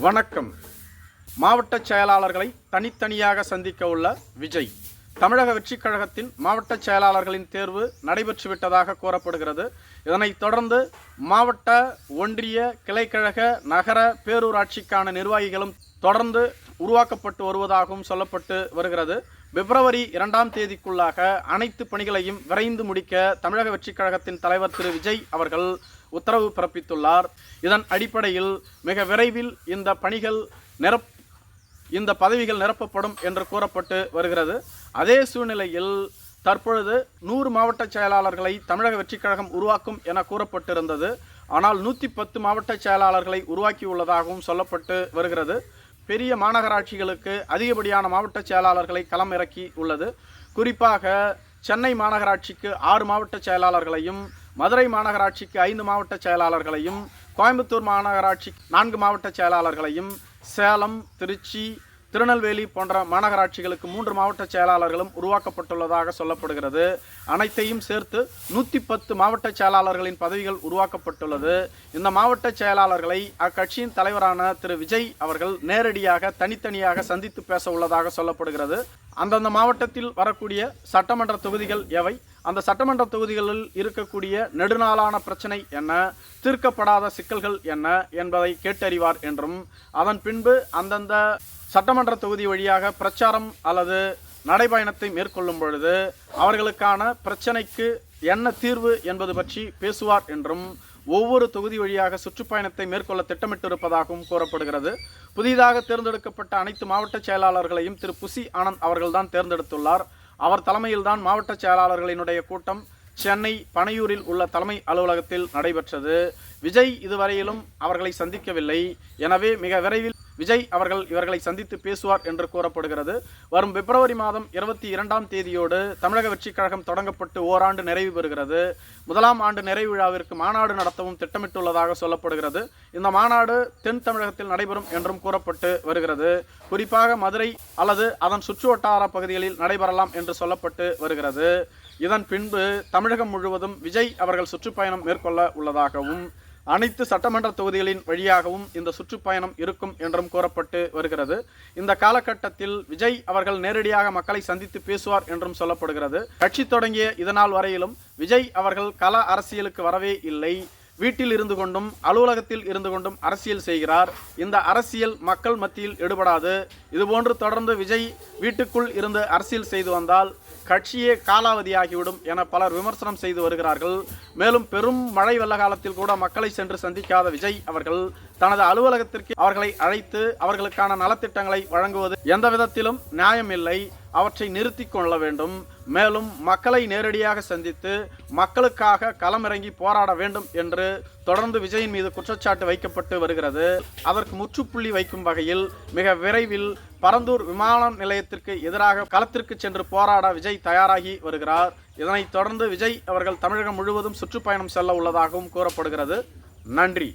வணக்கம். மாவட்ட செயலாளர்களை தனித்தனியாக சந்திக்க உள்ள விஜய் தமிழக வெற்றிக் கழகத்தின் மாவட்ட செயலாளர்களின் தேர்வு நடைபெற்றுவிட்டதாக கூறப்படுகிறது. இதனைத் தொடர்ந்து மாவட்ட ஒன்றிய கிளைக்கழக நகர பேரூராட்சிக்கான நிர்வாகிகளும் தொடர்ந்து உருவாக்கப்பட்டு வருவதாகவும் சொல்லப்பட்டு வருகிறது. பிப்ரவரி இரண்டாம் தேதிக்குள்ளாக அனைத்து பணிகளையும் விரைந்து முடிக்க தமிழக வெற்றிக் கழகத்தின் தலைவர் திரு விஜய் அவர்கள் உத்தரவு பிறப்பித்துள்ளார். இதன் அடிப்படையில் மிக விரைவில் இந்த பணிகள் நிரப் இந்த பதவிகள் நிரப்பப்படும் என்று கூறப்பட்டு வருகிறது. அதே சூழ்நிலையில் தற்பொழுது நூறு மாவட்ட செயலாளர்களை தமிழக வெற்றிக் கழகம் உருவாக்கும் என கூறப்பட்டிருந்தது. ஆனால் நூற்றி பத்து மாவட்ட செயலாளர்களை உருவாக்கியுள்ளதாகவும் சொல்லப்பட்டு வருகிறது. பெரிய மாநகராட்சிகளுக்கு அதிகப்படியான மாவட்ட செயலாளர்களை களம் இறக்கி உள்ளது. குறிப்பாக சென்னை மாநகராட்சிக்கு ஆறு மாவட்ட செயலாளர்களையும் மதுரை மாநகராட்சிக்கு ஐந்து மாவட்ட செயலாளர்களையும் கோயம்புத்தூர் மாநகராட்சி நான்கு மாவட்ட செயலாளர்களையும் சேலம் திருச்சி திருநெல்வேலி போன்ற மாநகராட்சிகளுக்கு மூன்று மாவட்ட செயலாளர்களும் உருவாக்கப்பட்டுள்ளதாக சொல்லப்படுகிறது. அனைத்தையும் சேர்த்து நூற்றி பத்து மாவட்ட செயலாளர்களின் பதவிகள் உருவாக்கப்பட்டுள்ளது. இந்த மாவட்ட செயலாளர்களை அக்கட்சியின் தலைவரான திரு. விஜய் அவர்கள் நேரடியாக தனித்தனியாக சந்தித்து பேச உள்ளதாக சொல்லப்படுகிறது. அந்தந்த மாவட்டத்தில் வரக்கூடிய சட்டமன்ற தொகுதிகள் எவை? அந்த சட்டமன்ற தொகுதிகளில் இருக்கக்கூடிய நெடுநாளான பிரச்சனை என்ன? தீர்க்கப்படாத சிக்கல்கள் என்ன என்பதை கேட்டறிவார் என்றும் அதன் பின்பு அந்தந்த சட்டமன்ற தொகுதி வழியாக பிரச்சாரம் அல்லது நடைபயணத்தை மேற்கொள்ளும் பொழுது அவர்களுக்கான பிரச்சனைக்கு என்ன தீர்வு என்பது பற்றி பேசுவார் என்றும் ஒவ்வொரு தொகுதி வழியாக சுற்றுப்பயணத்தை மேற்கொள்ள திட்டமிட்டிருப்பதாகவும் கூறப்படுகிறது. புதிதாக தேர்ந்தெடுக்கப்பட்ட அனைத்து மாவட்ட செயலாளர்களையும் திரு. புசி ஆனந்த் அவர்கள்தான் தேர்ந்தெடுத்துள்ளார். அவர் தலைமையில்தான் மாவட்ட செயலாளர்களினுடைய கூட்டம் சென்னை பனையூரில் உள்ள தலைமை அலுவலகத்தில் நடைபெற்றது. விஜய் இதுவரையிலும் அவர்களை சந்திக்கவில்லை. எனவே மிக விரைவில் விஜய் அவர்கள் இவர்களை சந்தித்து பேசுவார் என்று கூறப்படுகிறது. வரும் பிப்ரவரி மாதம் இருபத்தி இரண்டாம் தேதியோடு தமிழக வெற்றிக் கழகம் தொடங்கப்பட்டு ஓராண்டு நிறைவு பெறுகிறது. முதலாம் ஆண்டு நிறைவு விழாவிற்கு மாநாடு நடத்தவும் திட்டமிட்டுள்ளதாக சொல்லப்படுகிறது. இந்த மாநாடு தென் தமிழகத்தில் நடைபெறும் என்றும் கூறப்பட்டு வருகிறது. குறிப்பாக மதுரை அல்லது அதன் சுற்றுவட்டார பகுதிகளில் நடைபெறலாம் என்று சொல்லப்பட்டு வருகிறது. இதன் பின்பு தமிழகம் முழுவதும் விஜய் அவர்கள் சுற்றுப்பயணம் மேற்கொள்ள உள்ளதாகவும் அனைத்து சட்டமன்ற தொகுதிகளின் வழியாகவும் இந்த சுற்றுப்பயணம் இருக்கும் என்றும் கூறப்பட்டு வருகிறது. இந்த காலகட்டத்தில் விஜய் அவர்கள் நேரடியாக மக்களை சந்தித்து பேசுவார் என்றும் சொல்லப்படுகிறது. கட்சி தொடங்கிய இதனால் வரையிலும் விஜய் அவர்கள் கள அரசியலுக்கு வரவே இல்லை. வீட்டில் இருந்து கொண்டும் அலுவலகத்தில் இருந்து கொண்டும் அரசியல் செய்கிறார். இந்த அரசியல் மக்கள் மத்தியில் எடுபடாது. இதுபோன்று தொடர்ந்து விஜய் வீட்டுக்குள் இருந்து அரசியல் செய்து வந்தால் கட்சியே காலாவதியாகிவிடும் என பலர் விமர்சனம் செய்து வருகிறார்கள். மேலும் பெரும் மழை வெள்ள காலத்தில் கூட மக்களை சென்று சந்திக்காத விஜய் அவர்கள் தனது அலுவலகத்திற்கு அவர்களை அழைத்து அவர்களுக்கான நலத்திட்டங்களை வழங்குவது எந்த விதத்திலும் நியாயம் இல்லை அவற்றை நிறுத்தி கொள்ள வேண்டும். மேலும் மக்களை நேரடியாக சந்தித்து மக்களுக்காக களமிறங்கி போராட வேண்டும் என்று தொடர்ந்து விஜயின் மீது குற்றச்சாட்டு வைக்கப்பட்டு வருகிறது. அதற்கு முற்றுப்புள்ளி வைக்கும் வகையில் மிக விரைவில் பரந்தூர் விமான நிலையத்திற்கு எதிராக களத்திற்கு சென்று போராட விஜய் தயாராகி வருகிறார். இதனைத் தொடர்ந்து விஜய் அவர்கள் தமிழகம் முழுவதும் சுற்றுப்பயணம் செல்ல உள்ளதாகவும் கூறப்படுகிறது. நன்றி.